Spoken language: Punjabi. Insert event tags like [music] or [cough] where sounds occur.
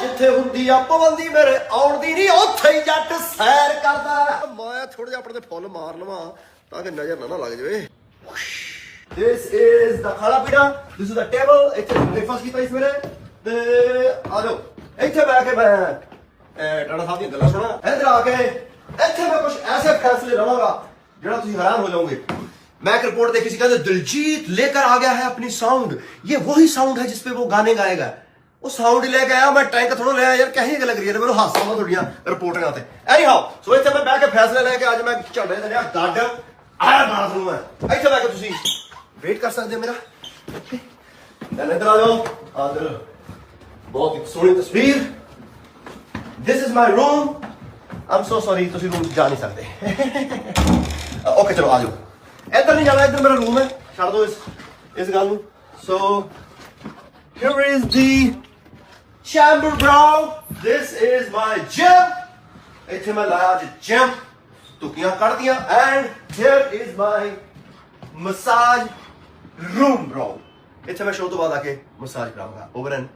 ਜਿੱਥੇ ਹੁੰਦੀ ਆ ਪਾਬੰਦੀ ਮੇਰੇ ਆਉਣ ਦੀ ਨਹੀਂ ਉੱਥੇ ਹੀ ਜੱਟ ਸੈਰ ਕਰਦਾ ਮੈਂ ਥੋੜਾ ਜਿਹਾ ਆਪਣੇ ਤੇ ਫੁੱਲ ਮਾਰ ਲਵਾਂ ਤਾਂ ਕਿ ਨਜ਼ਰ ਨਾ ਨਾ ਲੱਗ ਜਾਵੇ This is the ਖਾਣਾ ਪੀਣਾ This is the table ਇੱਥੇ ਬ੍ਰੇਕਫਾਸਟ ਕੀਤਾ ਇਸ ਮੇਰੇ ਤੇ ਆ ਜਾਓ ਇੱਥੇ ਬੈ ਕੇ ਮੈਂ ਅਹ, ਟਾਣਾ ਸਾਹਿਬ ਦੀਆਂ ਗੱਲਾਂ ਸੁਣਾ ਇੱਧਰ ਆ ਕੇ ਇੱਥੇ ਮੈਂ ਕੁਝ ਐਸੇ ਫੈਸਲੇ ਲਵਾਂਗਾ ਜਿਹੜਾ ਤੁਸੀਂ ਹੈਰਾਨ ਹੋ ਜਾਓਗੇ मैं एक रिपोर्ट देखी थी कहते दिलजीत लेकर आ गया है अपनी साउंड ये वही साउंड है जिसपे वो गाने गाएगा ਉਹ ਸਾਊਂਡ ਹੀ ਲੈ ਕੇ ਆਇਆ, ਮੈਂ ਟੈਂਕ ਥੋੜਾ ਲਿਆ ਯਾਰ ਕਹੀ ਗੱਲ ਕਰੀ ਮੈਨੂੰ ਹਾਸਾ ਆਉਂਦਾ ਤੁਹਾਡੀਆਂ ਰਿਪੋਰਟਾਂ ਤੇ। ਐਨੀ ਹਾਓ ਸੋ ਇੱਥੇ ਮੈਂ ਬਹਿ ਕੇ ਫੈਸਲੇ ਲੈ ਕੇ ਅੱਜ ਮੈਂ ਝੰਡੇ ਤੇ ਲਿਆ ਗੱਡ ਆਇਆ ਬਾਥਰੂਮ ਹੈ ਇੱਥੇ ਬਹਿ ਕੇ ਤੁਸੀਂ ਵੇਟ ਕਰ ਸਕਦੇ ਮੇਰਾ? ਚੱਲ ਇੱਧਰ ਆ ਜਾਓ ਆਦਰ ਬਹੁਤ ਹੀ ਸੋਹਣੀ ਤਸਵੀਰ। This is my room. I'm so sorry, ਤੁਸੀਂ ਰੂਮ ਜਾ ਨਹੀਂ ਸਕਦੇ। [laughs] ਓਕੇ ਚਲੋ, ਆ ਜਾਓ। ਇੱਧਰ ਨਹੀਂ ਜਾਣਾ, ਇੱਧਰ ਮੇਰਾ ਰੂਮ ਹੈ। ਛੱਡ ਦਿਓ ਇਸ ਇਸ ਗੱਲ ਨੂੰ। ਸੋ here is the chamber bro this is my gym ਇੱਥੇ ਮੈਂ ਲਾਇਆ ਅੱਜ gym ਤੁਕੀਆਂ ਕੱਢਦੀਆਂ and here is my massage room bro ਇੱਥੇ ਮੈਂ ਸ਼ੋਅ ਤੋਂ ਬਾਅਦ ਆ ਕੇ ਮਸਾਜ ਕਰਾਂਗਾ ਓਵਰ ਐਂਡ